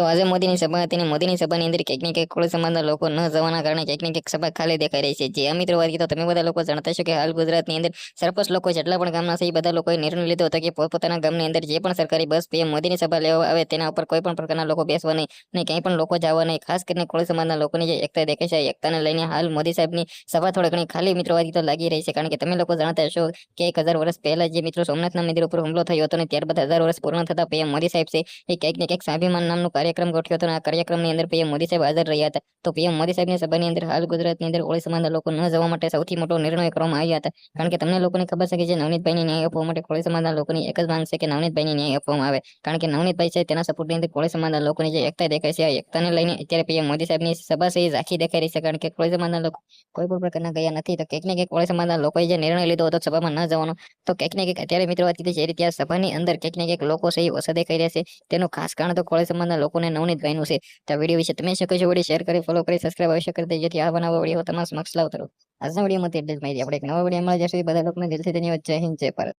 તો આજે મોદીની સભા હતી અને મોદીની સભાની અંદર કંઈક ને કંઈક કોળી સમાજના લોકો ન જવાના કારણે કંઈક ને સભા ખાલી દેખાઈ રહી છે. જે આ મિત્રો વાત તો તમે બધા લોકો જાણતા છો કે હાલ ગુજરાતની અંદર સરપંચ લોકો જેટલા પણ ગામના છે એ બધા લોકોએ નિર્ણય લીધો હતો કે પોતપોતાના ગામની અંદર જે પણ સરકારી બસ પીએમ મોદીની સભા લેવા આવે તેના ઉપર કોઈ પણ પ્રકારના લોકો બેસવા નહીં ને ક્યાંય પણ લોકો જવા નહીં. ખાસ કરીને કોળી સમાજના લોકોની જે એકતા દેખાય છે એકતાને લઈને હાલ મોદી સાહેબની સભા થોડી ઘણી ખાલી મિત્રવાદી તો લાગી રહી છે. કારણ કે તમે લોકો જાણતા હશો કે એક હજાર વર્ષ પહેલા જે મિત્રો સોમનાથના મંદિર ઉપર હુમલો થયો હતો ને ત્યારબાદ હજાર વર્ષ પૂર્ણ થતા પીએમ મોદી સાહેબ છે એ કંઈક ને કંઈક સ્વાભિમાન નામનો કાર્યક્રમ ગોઠવ્યો હતો આ કાર્યક્રમની અંદર પીએમ મોદી સાહેબ હાજર રહ્યા હતા. તો પીએમ મોદી સાહેબની સભાની અંદર હાલ ગુજરાતની અંદર કોળી સમાજના લોકો ન જવા માટે સૌથી મોટો નિર્ણય કરવામાં આવ્યા હતા. કારણ કે તમને લોકોને ખબર છે કે જે નવનીતભાઈને ન્યાય આપવા માટે કોળી સમાજના લોકોની એક જ માંગ છે કે નવનીતભાઈને ન્યાય આપવામાં આવે. કારણ કે નવનીતભાઈ છે તેના સપોર્ટની અંદર કોળી સમાજના લોકોની જે એકતા દેખાય છે, આ એકતાને લઈને અત્યારે પીએમ મોદી સાહેબની સભા છે એ ઝાંખી દેખાઈ રહી છે. કારણ કે કોળી સમાજના લોકો કોઈ પણ પ્રકારના ગયા નથી. તો કંઈક ને કંઈક કોળી સમાજના લોકોએ જે નિર્ણય લીધો હતો સભામાં ન જવાનો, તો કંઈક ને કંઈક અત્યારે મિત્રો વાત કીધી છે એ રીતે સભાની અંદર કંઈક ને કંઈક લોકો છે એ ઓછા દેખાઈ રહ્યા છે. તેનું ખાસ કારણ તો કોળી સમાજના લોકોને નવનીતભાઈનું છે. તો વીડિયો વિશે તમે શકો છો વળી શેર કરી ફોલો કરી સબસ્ક્રાઈબ અવશ્ય કરી દે જેથી આ બનાવો વીડિયો તમારા સમક્ષ લાવતો રહો. આજના વિડીયોમાં એટલે જ માહિતી. આપણે એક નવા વીડિયો મળે જ્યાં સુધી બધા લોકોને દિલથી ધન્યવાદ. જય હિન્દ, જય ભારત.